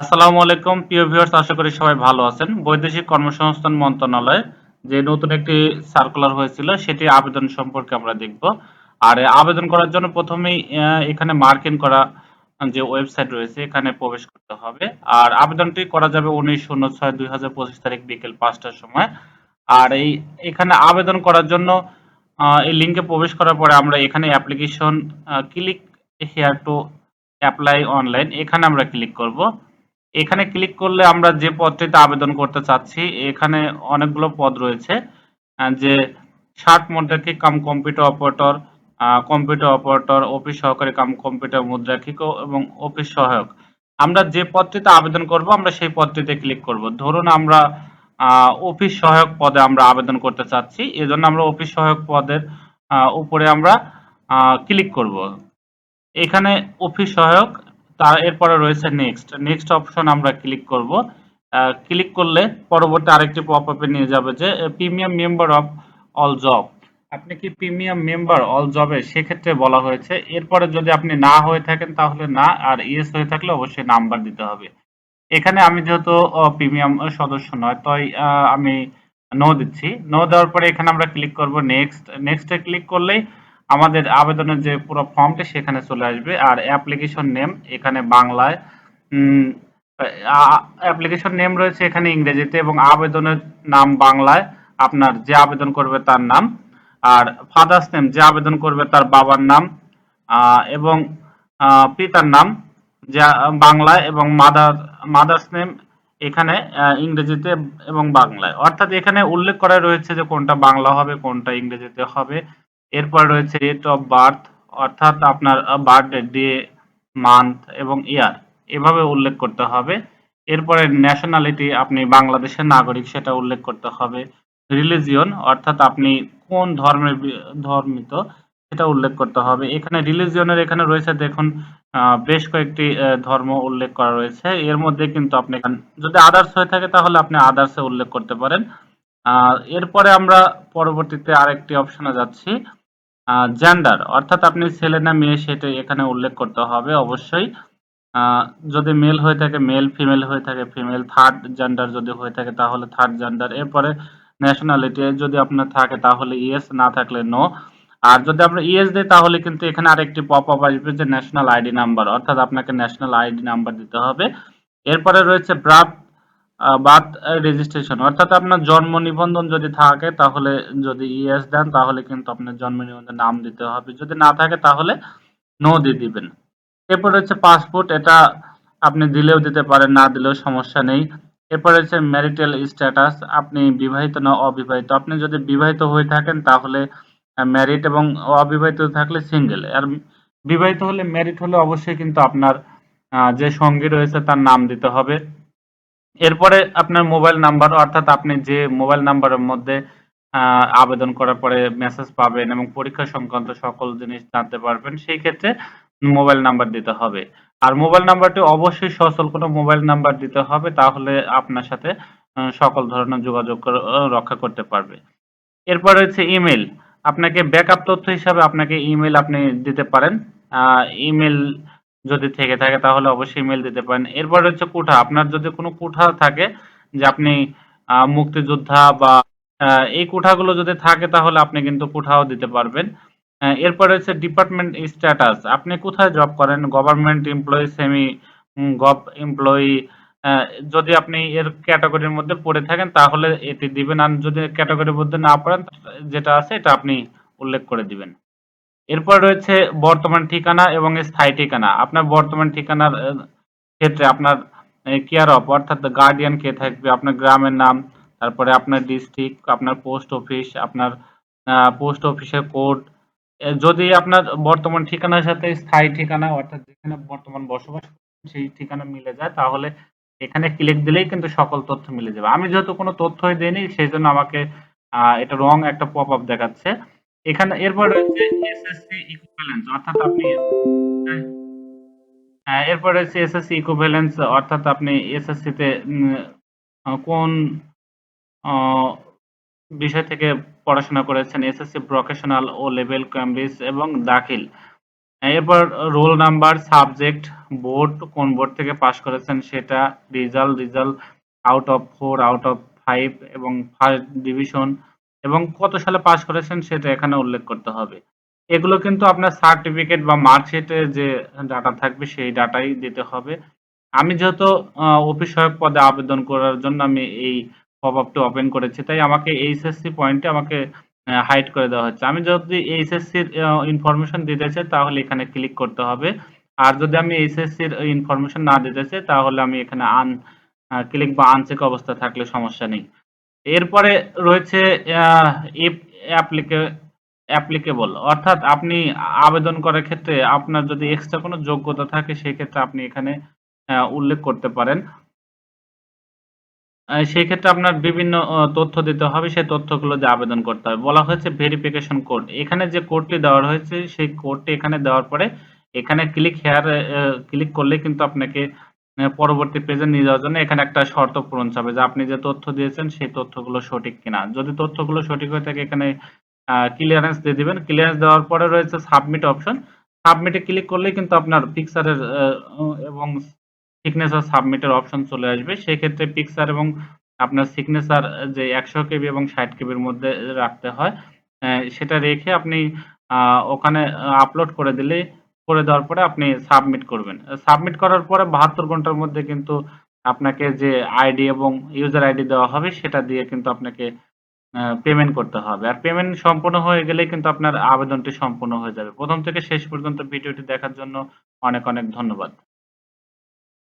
আসসালামু আলাইকুম, প্রিয় ভিউয়ার্স, আশা করি সবাই ভালো আছেন। বৈদেশিক কর্মসংস্থান মন্ত্রণালয় যে নতুন একটি সার্কুলার হয়েছিল, সেটি আবেদন সম্পর্কে আমরা দেখব। আর আবেদন করার জন্য প্রথমেই এখানে মার্কিং করা যে ওয়েবসাইট রয়েছে, এখানে প্রবেশ করতে হবে। আর আবেদনটি করা যাবে উনিশ শূন্য ছয় দুই হাজার পঁচিশ তারিখ বিকেল পাঁচটার সময়। আর এই, এখানে আবেদন করার জন্য এই লিঙ্কে প্রবেশ করার পরে আমরা এখানে application click here to apply online এখানে আমরা ক্লিক করব। এখানে ক্লিক করলে আমরা যে পদটিতে আবেদন করতে চাচ্ছি, এখানে অনেকগুলো পদ রয়েছে যে ষাট মন্ত্রী cum computer operator computer operator office সহকারী কাম কম্পিউটার মুদ্রাক্ষিক এবং অফিস সহায়ক। আমরা যে পদটিতে আবেদন করব, আমরা সেই পদটিতে ক্লিক করব। ধরুন আমরা অফিস সহায়ক পদে আমরা আবেদন করতে চাচ্ছি, এজন্য আমরা অফিস সহায়ক পদের উপরে আমরা ক্লিক করব। এখানে অফিস সহায়ক তার এরপরে রয়েছে নেক্সট নেক্সট অপশন আমরা ক্লিক করব। ক্লিক করলে পরবর্তী আরেকটি পপআপে নিয়ে যাবে যে premium member of all job আপনি কি প্রিমিয়াম মেম্বার অল জবে সেক্ষেত্রে বলা হয়েছে, এরপরে যদি আপনি না হয়ে থাকেন তাহলে না, আর ইয়েস হয়ে থাকলে অবশ্যই নাম্বার দিতে হবে। এখানে আমি যেহেতু প্রিমিয়াম সদস্য নয়, তাই আমি নো দিচ্ছি। নো দেওয়ার পরে এখানে আমরা ক্লিক করব নেক্সট নেক্সটে ক্লিক করলেই আমাদের আবেদনের যে পুরো ফর্মটি সেখানে চলে আসবে আর অ্যাপ্লিকেশন নেম এখানে বাংলায় অ্যাপ্লিকেশন নেম রয়েছে এখানে ইংরেজিতে এবং আবেদনের নাম বাংলায়। আপনার যে আবেদন করবে তার নাম, আর ফাদার্স নেম যে আবেদন করবে তার বাবার নাম এবং পিতার নাম, যা, বাংলায় এবং মাদার মাদার্স নেম এখানে ইংরেজিতে এবং বাংলায়। অর্থাৎ এখানে উল্লেখ করা রয়েছে যে কোনটা বাংলা হবে, কোনটা ইংরেজিতে হবে। এরপর রয়েছে ডেট অফ বার্থ অর্থাৎ আপনার বার্থডে ডে মান্থ এবং ইয়ার এভাবে উল্লেখ করতে হবে। এরপরে ন্যাশনালিটি আপনি বাংলাদেশের নাগরিক, সেটা উল্লেখ করতে হবে। রিলিজিয়ন অর্থাৎ আপনি কোন ধর্মের ধর্মিত, সেটা উল্লেখ করতে হবে। এখানে রিলিজিয়নের এখানে রয়েছে, দেখুন বেশ কয়েকটি ধর্ম উল্লেখ করা রয়েছে। এর মধ্যে কিন্তু আপনি যদি আদার্স হয়ে থাকে, তাহলে আপনি আদার্সে উল্লেখ করতে পারেন। এরপরে আমরা পরবর্তীতে আরেকটি অপশনে যাচ্ছি। জেন্ডার অর্থাৎ আপনি ছেলে না মেয়ে সেটা এখানে উল্লেখ করতে হবে অবশ্যই। যদি মেল হয়ে থাকে মেল ফিমেল হয়ে থাকে ফিমেল থার্ড জেন্ডার যদি হয়ে থাকে তাহলে থার্ড জেন্ডার এরপরে ন্যাশনালিটি যদি আপনার থাকে তাহলে ইয়েস না থাকলে নো আর যদি আমরা ইয়েস দিই তাহলে কিন্তু এখানে আরেকটি পপ আপ আসবে যে ন্যাশনাল আইডি নাম্বার অর্থাৎ আপনাকে ন্যাশনাল আইডি নাম্বার দিতে হবে। এরপরে রয়েছে ব্রাথ বার্থ রেজিস্ট্রেশন অর্থাৎ আপনার জন্ম নিবন্ধন যদি থাকে, তাহলে যদি ইয়েস দেন, তাহলে কিন্তু আপনার জন্ম নিবন্ধন নাম দিতে হবে। যদি না থাকে, তাহলে নো দিয়ে দিবেন। এরপর হচ্ছে পাসপোর্ট এটা আপনি দিলেও দিতে পারেন, না দিলেও সমস্যা নেই। এরপর হচ্ছে ম্যারিটাল স্ট্যাটাস আপনি বিবাহিত না অবিবাহিত। আপনি যদি বিবাহিত হয়ে থাকেন, তাহলে ম্যারিড এবং অবিবাহিত থাকলে সিঙ্গেল আর বিবাহিত হলে ম্যারিড হলে অবশ্যই কিন্তু আপনার যে সঙ্গী রয়েছে, তার নাম দিতে হবে। এরপরে আপনার মোবাইল নাম্বার, অর্থাৎ আপনি যে মোবাইল নাম্বারের মধ্যে আবেদন করার পরে মেসেজ পাবেন এবং পরীক্ষা সংক্রান্ত সকল জিনিস জানতে পারবেন, সেই ক্ষেত্রে মোবাইল নাম্বার দিতে হবে। আর মোবাইল নাম্বারটি অবশ্যই সচল কোনো মোবাইল নাম্বার দিতে হবে, তাহলে আপনার সাথে সকল ধরনের যোগাযোগ রক্ষা করতে পারবে। এরপর হচ্ছে ইমেল আপনাকে ব্যাকআপ তথ্য হিসাবে আপনাকে ইমেল আপনি দিতে পারেন। ইমেল যদি থেকে থাকে, তাহলে অবশ্যই মেল দিতে পারেন। এরপর হচ্ছে কোঠা। আপনার যদি কোনো কোঠা থাকে, যে আপনি মুক্তিযোদ্ধা বা এই কোঠাগুলো যদি থাকে, তাহলে আপনি কিন্তু কোঠাও দিতে পারবেন। এরপর হচ্ছে ডিপার্টমেন্ট স্ট্যাটাস আপনি কোথায় জব করেন? Government employee semi gov employee যদি আপনি এর ক্যাটাগরির মধ্যে পড়ে থাকেন, তাহলে এটি দিবেন। আর যদি ক্যাটাগরির মধ্যে না পড়েন, যেটা আছে, এটা আপনি উল্লেখ করে দিবেন। এরপর রয়েছে বর্তমান ঠিকানা এবং স্থায়ী ঠিকানা। আপনার বর্তমান ঠিকানার ক্ষেত্রে আপনার কেয়ার অফ অর্থাৎ গার্ডিয়ান কে থাকবে, আপনার গ্রামের নাম, তারপরে আপনার ডিস্ট্রিক্ট আপনার পোস্ট অফিস আপনার পোস্ট অফিসের কোড যদি আপনার বর্তমান ঠিকানার সাথে স্থায়ী ঠিকানা, অর্থাৎ যেখানে বর্তমান বসবাস সেই ঠিকানা মিলে যায়, তাহলে এখানে ক্লিক দিলেই কিন্তু সকল তথ্য মিলে যাবে। আমি যেহেতু কোনো তথ্যই দেইনি সেই জন্য আমাকে এটা রং একটা পপ আপ দেখাচ্ছে। এখানে এরপর রয়েছে এসএসসি ইকুইভ্যালেন্স অর্থাৎ আপনি হ্যাঁ এরপর রয়েছে এসএসসি ইকুইভ্যালেন্স অর্থাৎ আপনি এসএসসি তে কোন বিষয় থেকে পড়াশোনা করেছেন? SSC professional O level Cambridge এবং দাখিল এরপর রোল নাম্বার সাবজেক্ট বোর্ড কোন বোর্ড থেকে পাশ করেছেন সেটা result result out of four out of five এবং ফার্স্ট ডিভিশন এবং কত সালে পাশ করেছেন সেটা এখানে উল্লেখ করতে হবে। এগুলো কিন্তু আপনার সার্টিফিকেট বা মার্কশিটে যে ডাটা থাকবে সেই ডাটাই দিতে হবে। আমি যেহেতু অফিস সহায়ক পদে আবেদন করার জন্য আমি এই পপ আপটি ওপেন করেছি, তাই আমাকে এইচএসসি পয়েন্টে আমাকে হাইড করে দেওয়া হচ্ছে। আমি যদি এইচএসসির ইনফরমেশন দিতে চাই তাহলে এখানে ক্লিক করতে হবে। আর যদি আমি এইচএসসির ইনফরমেশন না দিতে চাই তাহলে আমি এখানে আন ক্লিক বা আনচেক অবস্থা থাকলে সমস্যা নেই। এরপরে রয়েছে ইফ অ্যাপ্লিকে অ্যাপ্লিকেবল অর্থাৎ আপনি আবেদন করার ক্ষেত্রে আপনার যদি এক্সট্রা কোনো যোগ্যতা থাকে সেই ক্ষেত্রে আপনি এখানে উল্লেখ করতে পারেন। সেই ক্ষেত্রে আপনার বিভিন্ন তথ্য দিতে হবে, সেই তথ্যগুলো দিয়ে আবেদন করতে হবে। বলা হয়েছে ভেরিফিকেশন কোড এখানে যে কোডটি দেওয়া হয়েছে, সেই কোডটি এখানে দেওয়ার পরে, এখানে ক্লিক হেয়ার ক্লিক করলে কিন্তু আপনাকে পরবর্তী পেজে নিয়ে যাওয়ার জন্য এখানে একটা শর্ত পূরণ চাবে যে আপনি যে তথ্য দিয়েছেন সেই তথ্যগুলো সঠিক কিনা। যদি তথ্যগুলো সঠিক হয়ে থাকে এখানে ক্লিয়ারেন্স দিয়ে দিবেন। ক্লিয়ারেন্স দেওয়ার পরে রয়েছে সাবমিট অপশন সাবমিটে ক্লিক করলে কিন্তু আপনার পিকচারের এবং সিগনেচার সাবমিটের অপশন চলে আসবে। সেই ক্ষেত্রে পিকচার এবং আপনার সিগনেচার যে একশো কেবি এবং ষাট কেবির মধ্যে রাখতে হয় সেটা রেখে আপনি ওখানে আপলোড করে দিলে করে দেওয়ার পরে আপনি সাবমিট করবেন। সাবমিট করার পরে বাহাত্তর ঘণ্টার মধ্যে কিন্তু আপনাকে যে আইডি এবং ইউজার আইডি দেওয়া হবে, সেটা দিয়ে কিন্তু আপনাকে পেমেন্ট করতে হবে। আর পেমেন্ট সম্পূর্ণ হয়ে গেলে কিন্তু আপনার আবেদনটি সম্পূর্ণ হয়ে যাবে। প্রথম থেকে শেষ পর্যন্ত ভিডিওটি দেখার জন্য অনেক অনেক ধন্যবাদ।